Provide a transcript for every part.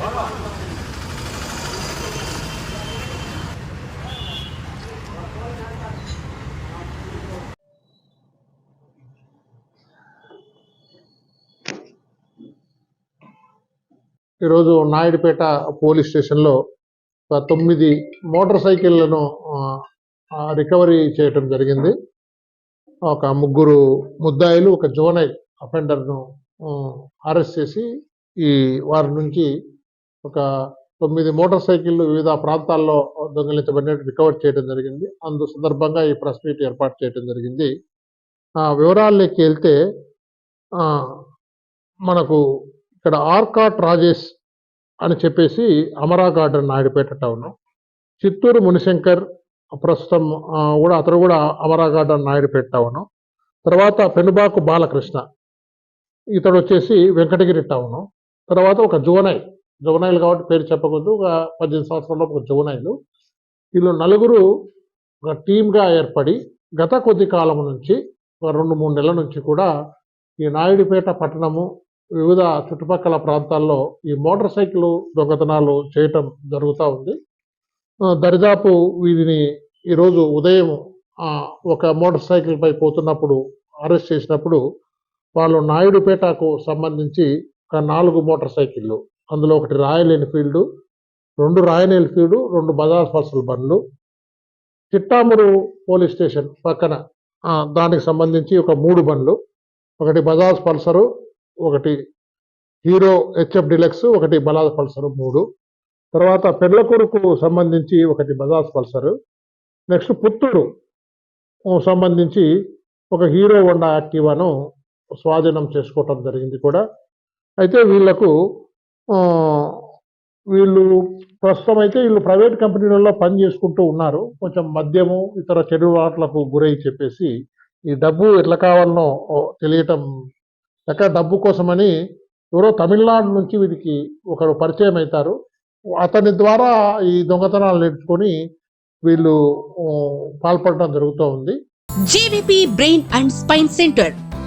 Baba. ఈరోజు Naidupeta police స్టేషన్లో తొమ్మిది మోటార్ సైకిళ్ళను రికవరీ చేయటం జరిగింది. ఒక ముగ్గురు ముద్దాయిలు ఒక జోనైల్ అఫెండర్ను అరెస్ట్ చేసి ఈ వారి నుంచి ఒక తొమ్మిది మోటార్ సైకిళ్ళు వివిధ ప్రాంతాల్లో దొంగిలించబడినట్టు రికవర్ చేయడం జరిగింది. అందు సందర్భంగా ఈ ప్రెస్ మీట్ ఏర్పాటు చేయడం జరిగింది. ఆ వివరాల్లోకి వెళ్తే మనకు ఇక్కడ ఆర్కాట్ రాజేష్ అని చెప్పేసి అమరా గార్డెన్ నాయుడుపేట టౌన్. చిత్తూరు మునిశంకర్ ప్రస్తుతం కూడా అతను కూడా అమరా గార్డెన్ నాయుడుపేట టౌన్. తర్వాత పెనుబాకు బాలకృష్ణ. ఇతడు వచ్చేసి వెంకటగిరి టౌన్. తర్వాత ఒక జువనైల్ జువనైల్ కాబట్టి పేరు చెప్పకూడదు. ఒక పద్దెనిమిది సంవత్సరాల ఒక జువనైల్. వీళ్ళు నలుగురు ఒక టీమ్గా ఏర్పడి గత కొద్ది కాలం నుంచి ఒక రెండు మూడు నెలల నుంచి కూడా ఈ నాయుడుపేట పట్టణము వివిధ చుట్టుపక్కల ప్రాంతాల్లో ఈ మోటార్ సైకిల్ దొంగతనాలు చేయటం జరుగుతూ ఉంది. దరిదాపు వీధిని ఈరోజు ఉదయం ఒక మోటార్ సైకిల్ పై పోతున్నప్పుడు అరెస్ట్ చేసినప్పుడు వాళ్ళు నాయుడుపేటకు సంబంధించి ఒక నాలుగు మోటార్ సైకిళ్ళు అందులో ఒకటి రాయల్ ఎన్ఫీల్డ్ రెండు రాయల్ ఎన్ఫీల్డ్ రెండు బజాజ్ పల్సర్ బండ్లు. చిట్టామురు పోలీస్ స్టేషన్ పక్కన దానికి సంబంధించి ఒక మూడు బండ్లు ఒకటి బజాజ్ పల్సరు ఒకటి హీరో హెచ్ఎఫ్ డిలక్స్ ఒకటి బజాజ్ పల్సర్ మూడు. తర్వాత పెర్లకూరుకు సంబంధించి ఒకటి బజాజ్ పల్సర్. నెక్స్ట్ పుత్తూరు సంబంధించి ఒక హీరో హోండా యాక్టివాను స్వాధీనం చేసుకోవటం జరిగింది కూడా. అయితే వీళ్ళకు వీళ్ళు ప్రస్తుతం అయితే వీళ్ళు ప్రైవేట్ కంపెనీలలో పని చేసుకుంటూ ఉన్నారు. కొంచెం మద్యము ఇతర చెడు వాట్లకు గురై చెప్పేసి ఈ డబ్బు ఎట్లా కావాలనో తెలియటం ఎక్కడ డబ్బు కోసమని ఎవరో తమిళనాడు నుంచి వీరికి ఒకరు పరిచయం అవుతారు. అతని ద్వారా ఈ దొంగతనాలు నేర్చుకొని వీళ్ళు పాల్పడటం జరుగుతూ ఉంది JVP brain and spine centre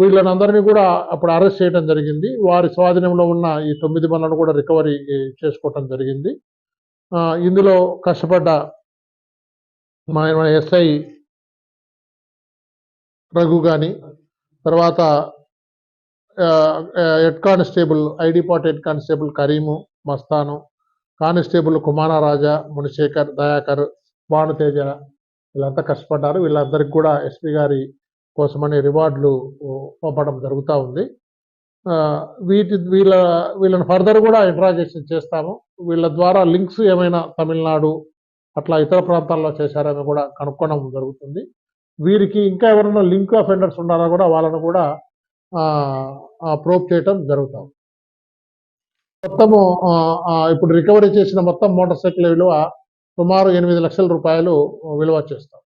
వీళ్ళనందరినీ కూడా అప్పుడు అరెస్ట్ చేయడం జరిగింది. వారి స్వాధీనంలో ఉన్న ఈ తొమ్మిది మందిని కూడా రికవరీ చేసుకోవటం జరిగింది. ఇందులో కష్టపడ్డ మా ఎస్ఐ రఘు కానీ తర్వాత head constable ID part head constable Karimu Masthanu constable Kumara Raja Munisekhar Dayakar Bhanuteja వీళ్ళంతా కష్టపడ్డారు. వీళ్ళందరికీ కూడా ఎస్పీ గారి కోసమని రివార్డులు పంపడం జరుగుతూ ఉంది. వీటి వీళ్ళ వీళ్ళని ఫర్దర్ కూడా ఇంట్రాగేషన్ చేస్తాము. వీళ్ళ ద్వారా లింక్స్ ఏమైనా తమిళనాడు అట్లా ఇతర ప్రాంతాల్లో చేశారని కూడా కనుక్కోవడం జరుగుతుంది. వీరికి ఇంకా ఎవరైనా లింక్ అఫెండర్స్ ఉన్నారా కూడా వాళ్ళను కూడా ప్రోప్ చేయటం జరుగుతాం మొత్తము ఇప్పుడు రికవరీ చేసిన మొత్తం మోటార్ సైకిల్ విలువ సుమారు ఎనిమిది లక్షల రూపాయలు విలువ చేస్తాం.